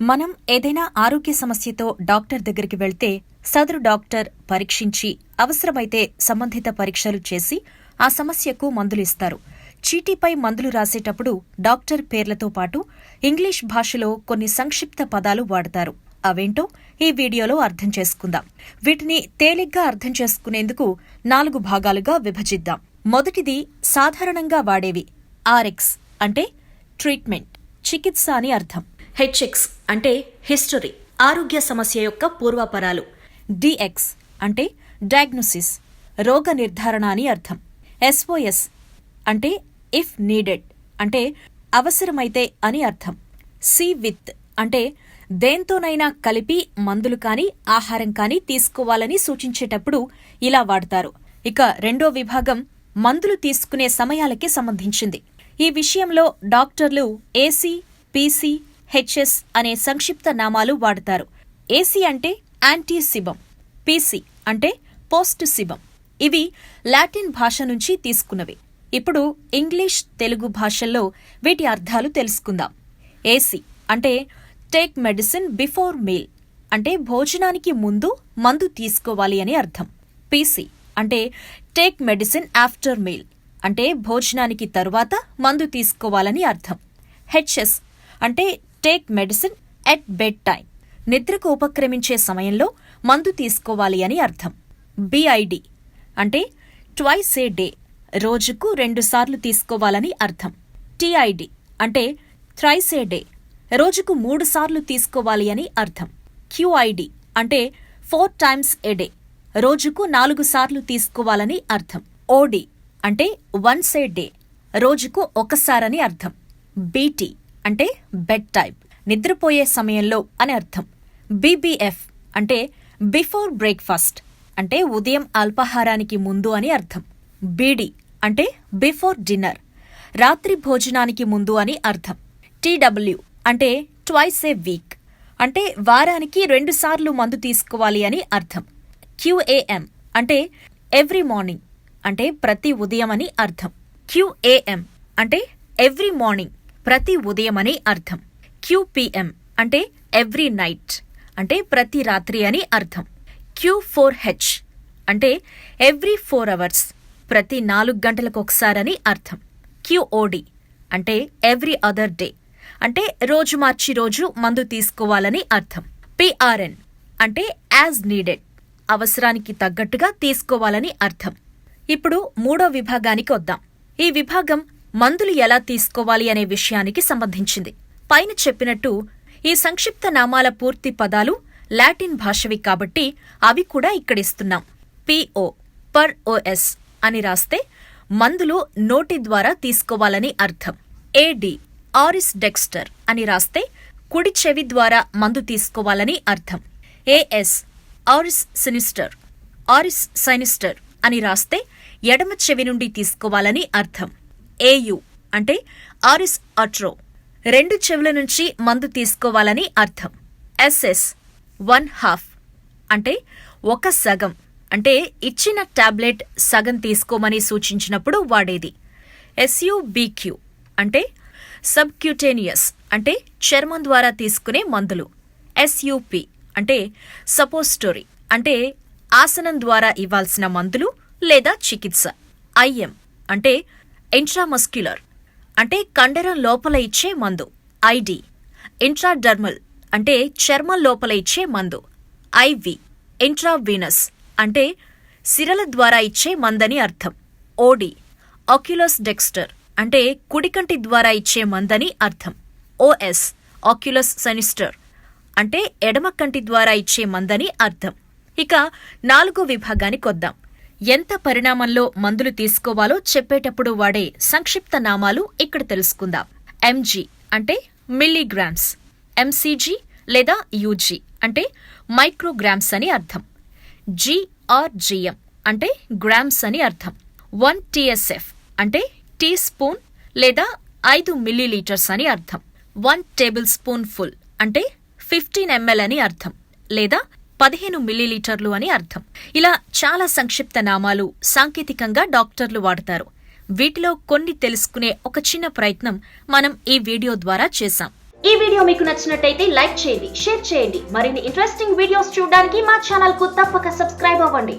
మనం ఏదైనా ఆరోగ్య సమస్యతో డాక్టర్ దగ్గరికి వెళ్తే సదరు డాక్టర్ పరీక్షించి అవసరమైతే సంబంధిత పరీక్షలు చేసి ఆ సమస్యకు మందులు ఇస్తారు. చీటీపై మందులు రాసేటప్పుడు డాక్టర్ పేర్లతో పాటు ఇంగ్లీష్ భాషలో కొన్ని సంక్షిప్త పదాలు వాడతారు. అవేంటో ఈ వీడియోలో అర్థం చేసుకుందాం. వీటిని తేలిగ్గా అర్థం చేసుకునేందుకు నాలుగు భాగాలుగా విభజిద్దాం. మొదటిది సాధారణంగా వాడేవి ఆర్ఎక్స్ అంటే ట్రీట్మెంట్ చికిత్స అని అర్థం. హెచ్ఎక్స్ అంటే హిస్టరీ ఆరోగ్య సమస్య యొక్క పూర్వాపరాలు. డిఎక్స్ అంటే డయాగ్నోసిస్ రోగ నిర్ధారణ అని అర్థం. ఎస్ఓఎస్ అంటే ఇఫ్ నీడెడ్ అంటే అవసరమైతే అని అర్థం. సి విత్ అంటే దేంతోనైనా కలిపి మందులు కానీ ఆహారం కానీ తీసుకోవాలని సూచించేటప్పుడు ఇలా వాడతారు. ఇక రెండో విభాగం మందులు తీసుకునే సమయాలకి సంబంధించింది. ఈ విషయంలో డాక్టర్లు ఏసీ పీసీ హెచ్ఎస్ అనే సంక్షిప్త నామాలు వాడతారు. ఏసీ అంటే యాంటీ సిబం పీసీ అంటే పోస్ట్ సిబం ఇవి లాటిన్ భాష నుంచి తీసుకున్నవి. ఇప్పుడు ఇంగ్లీష్ తెలుగు భాషల్లో వీటి అర్థాలు తెలుసుకుందాం. ఏసీ అంటే టేక్ మెడిసిన్ బిఫోర్ మీల్ అంటే భోజనానికి ముందు మందు తీసుకోవాలి అని అర్థం. పీసీ అంటే టేక్ మెడిసిన్ ఆఫ్టర్ మీల్ అంటే భోజనానికి తరువాత మందు తీసుకోవాలని అర్థం. హెచ్ఎస్ అంటే take medicine at bed time నిద్రకు ఉపక్రమించే సమయంలో మందు తీసుకోవాలి అని అర్థం. బిఐడి అంటే ట్వైస్ ఏ డే రోజుకు రెండుసార్లు తీసుకోవాలని అర్థం. టిఐడి అంటే థ్రైస్ ఏ డే రోజుకు మూడు సార్లు తీసుకోవాలి అని అర్థం. క్యూఐడి అంటే ఫోర్ టైమ్స్ ఏ డే రోజుకు నాలుగు సార్లు తీసుకోవాలని అర్థం. ఓడి అంటే వన్స్ ఏ డే రోజుకు ఒకసారని అర్థం. బీటీ అంటే బెడ్ టైప్ నిద్రపోయే సమయంలో అని అర్థం. బీబీఎఫ్ అంటే బిఫోర్ బ్రేక్ఫాస్ట్ అంటే ఉదయం అల్పాహారానికి ముందు అని అర్థం. బీడీ అంటే బిఫోర్ డిన్నర్ రాత్రి భోజనానికి ముందు అని అర్థం. టీడబ్ల్యూ అంటే ట్వైస్ ఏ వీక్ అంటే వారానికి రెండుసార్లు మందు తీసుకోవాలి అని అర్థం. క్యూఏఎం అంటే ఎవ్రీ మార్నింగ్ అంటే ప్రతి ఉదయం అని అర్థం. క్యూఏఎం అంటే ఎవ్రీ మార్నింగ్ ప్రతి ఉదయం అని అర్థం క్యూపీఎం అంటే ఎవ్రీ నైట్ అంటే ప్రతి రాత్రి అని అర్థం. క్యూ ఫోర్ హెచ్ అంటే ఎవ్రీ ఫోర్ అవర్స్ ప్రతి నాలుగు గంటలకు ఒకసారని అర్థం. క్యూఓడి అంటే ఎవ్రీ అదర్ డే అంటే రోజు మార్చి రోజు మందు తీసుకోవాలని అర్థం. పిఆర్ఎన్ అంటే యాజ్ నీడెడ్ అవసరానికి తగ్గట్టుగా తీసుకోవాలని అర్థం. ఇప్పుడు మూడో విభాగానికి వద్దాం. ఈ విభాగం మందులు ఎలా తీసుకోవాలి అనే విషయానికి సంబంధించింది. పైన చెప్పినట్టు ఈ సంక్షిప్త నామాల పూర్తి పదాలు లాటిన్ భాషవి కాబట్టి అవి కూడా ఇక్కడిస్తున్నాం పిఓ పర్ ఓఎస్ అని రాస్తే మందులు నోటి ద్వారా తీసుకోవాలని అర్థం. ఏడి ఆరిస్ డెక్స్టర్ అని రాస్తే కుడి చెవి ద్వారా మందు తీసుకోవాలని అర్థం. ఏఎస్ ఆరిస్ సినిస్టర్ ఆరిస్ సైనిస్టర్ అని రాస్తే ఎడమ చెవి నుండి తీసుకోవాలని అర్థం. ఏయు అంటే ఆరిస్ అట్రో రెండు చెవుల నుంచి మందు తీసుకోవాలని అర్థం. ఎస్ఎస్ వన్ హాఫ్ అంటే ఒక సగం అంటే ఇచ్చిన టాబ్లెట్ సగం తీసుకోమని సూచించినప్పుడు వాడేది. ఎస్యుబిక్యూ అంటే సబ్క్యూటేనియస్ అంటే చర్మం ద్వారా తీసుకునే మందులు. ఎస్యుపి అంటే సపోస్టోరీ అంటే ఆసనం ద్వారా ఇవ్వాల్సిన మందులు లేదా చికిత్స. ఐఎం అంటే ఇంట్రామస్క్యులర్ అంటే కండరం లోపల ఇచ్చే మందు ఐడి ఇంట్రాడర్మల్ అంటే చర్మం లోపల ఇచ్చే మందు ఐవి ఇంట్రావీనస్ అంటే సిరల ద్వారా ఇచ్చే మందని అర్థం. ఓడి ఆక్యులస్ డెక్స్టర్ అంటే కుడికంటి ద్వారా ఇచ్చే మందని అర్థం. ఓఎస్ ఆక్యులస్ సెనిస్టర్ అంటే ఎడమ కంటి ద్వారా ఇచ్చే మందని అర్థం. ఇక నాలుగో విభాగానికి వద్దాం. ఎంత పరిణామంలో మందులు తీసుకోవాలో చెప్పేటప్పుడు వాడే సంక్షిప్త నామాలు ఇక్కడ తెలుసుకుందాం. ఎంజీ అంటే మిల్లీగ్రామ్స్ ఎంసీజీ లేదా యూజీ అంటే మైక్రోగ్రామ్స్ అని అర్థం. జీఆర్జీఎం అంటే గ్రామ్స్ అని అర్థం. వన్ టీఎస్ఎఫ్ అంటే టీ స్పూన్ లేదా ఐదు మిల్లీలీటర్స్ అని అర్థం. వన్ టేబుల్ స్పూన్ ఫుల్ అంటే ఫిఫ్టీన్ ఎంఎల్ అని అర్థం. లేదా పదిహేను మిల్లీలీటర్లు అని అర్థం. ఇలా చాలా సంక్షిప్త నామాలు సాంకేతికంగా డాక్టర్లు వాడతారు. వీటిలో కొన్ని తెలుసుకునే ఒక చిన్న ప్రయత్నం మనం ఈ వీడియో ద్వారా చేశాం. ఈ వీడియో మీకు నచ్చినట్టయితే లైక్ చేయండి షేర్ చేయండి. మరిన్ని ఇంట్రెస్టింగ్ వీడియోస్ చూడడానికి మా ఛానల్కు తప్పక సబ్స్క్రైబ్ అవ్వండి.